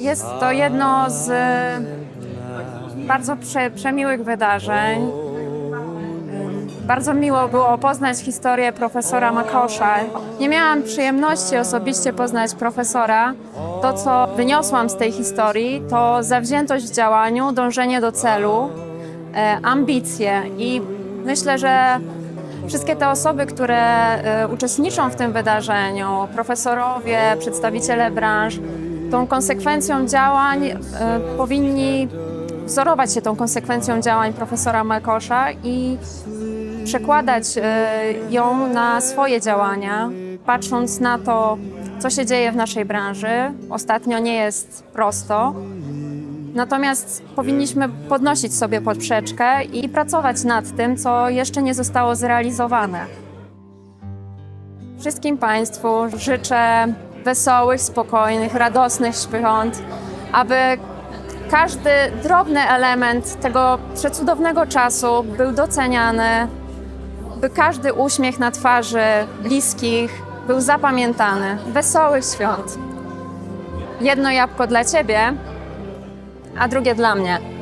Jest to jedno z bardzo prze, przemiłych wydarzeń. Bardzo miło było poznać historię profesora Makosza. Nie miałam przyjemności osobiście poznać profesora. To, co wyniosłam z tej historii, to zawziętość w działaniu, dążenie do celu, e, ambicje i myślę, że wszystkie te osoby, które e, uczestniczą w tym wydarzeniu, profesorowie, przedstawiciele branż, tą konsekwencją działań e, powinni wzorować się tą konsekwencją działań profesora Makosza i przekładać e, ją na swoje działania, patrząc na to, co się dzieje w naszej branży. Ostatnio nie jest prosto. Natomiast powinniśmy podnosić sobie poprzeczkę i pracować nad tym, co jeszcze nie zostało zrealizowane. Wszystkim Państwu życzę wesołych, spokojnych, radosnych świąt, aby każdy drobny element tego przecudownego czasu był doceniany, by każdy uśmiech na twarzy bliskich był zapamiętany. Wesołych świąt. Jedno jabłko dla Ciebie, a drugie dla mnie.